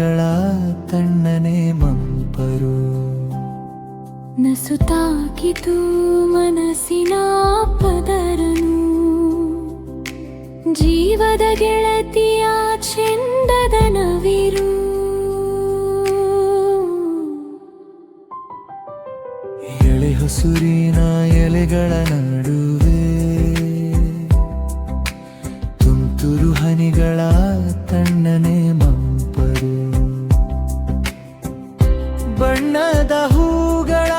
ಹನಿಗಳ ತಣ್ಣನೆ ಮಂಪರು. ನಸುತಾಕಿತು ಮನಸ್ಸಿನ ಪದರನು. ಜೀವದ ಗೆಳತಿಯ ಚೆಂದದ ನವಿರು. ಎಳೆ ಹಸುರಿನ ಎಲೆಗಳ ನಡುವೆ. ತುಂತುರು ಹನಿಗಳ ತಣ್ಣನೆ ಬಣ್ಣದ ಹೂಗಳ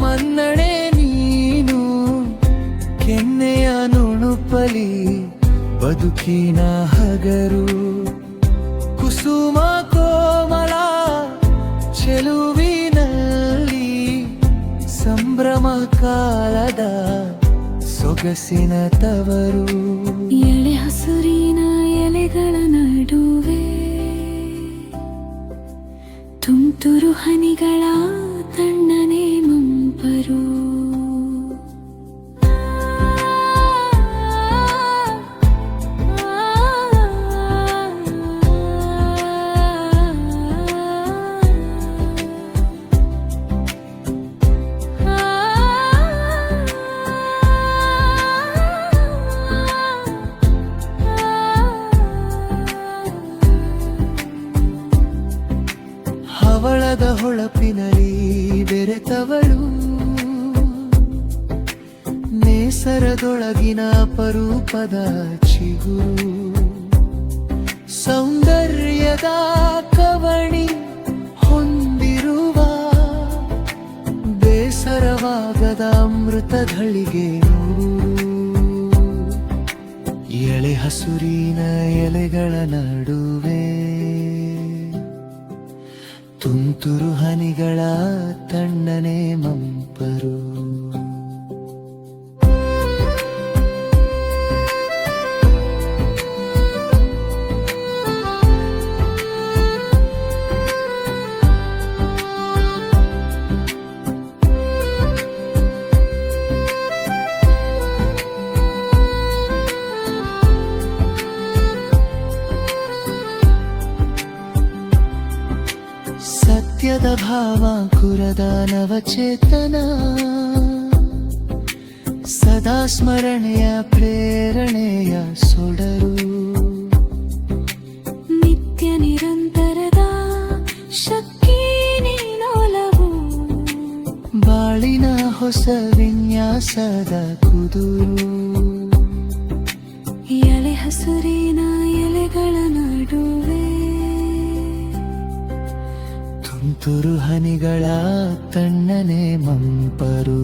ಮನ್ನಣೆ ನೀನು. ಕೆನ್ನೆಯ ನುಣುಪಲಿ ಬದುಕಿನ ಹಗರು. ಕುಸುಮ ಕೋಮಲ ಚೆಲುವಿನಲ್ಲಿ ಸಂಭ್ರಮ ಕಾಲದ ಸೊಗಸಿನ ತವರು. ಎಳೆ ಹಸುರಿನ ಎಲೆಗಳ ನಡುವೆ ತುಂತುರು ಹನಿಗಳ ತಣ್ಣನೆ ಮಂಪರು. ಹವಳದ ಹೊಳಪಿನಲ್ಲಿ ಬೆರೆತವಳು. ನೇಸರದೊಳಗಿನ ಪರೂಪದ ಚಿಗುರು ಸೌಂದರ್ಯದ ಕವಣಿ ಹೊಂದಿರುವ ಬೇಸರವಾಗದ ಅಮೃತಗಳಿಗೆ ಎಳೆ ಹಸುರಿನ ಎಲೆಗಳ ನಡುವೆ ತುಂತುರು ಹನಿಗಳ ತಣ್ಣನೆ ಮಂಪರು. ಸತ್ಯದ ಕುರದ ನವಚೇತನ. ಸದಾ ಸ್ಮರಣೆಯ ಪ್ರೇರಣೆಯ ಸೊಡರು. ನಿತ್ಯ ನಿರಂತರದ ಶಕ್ತಿ ನೀನೋಲವು ಬಾಳಿನ ಹೊಸ ವಿನ್ಯಾಸದ ಕುದುರು. ಎಲೆ ಹಸುರಿನ ಎಲೆಗಳ ನಡುವೆ ತುರುಹನಿಗಳ ತಣ್ಣನೆ ಮಂಪರು.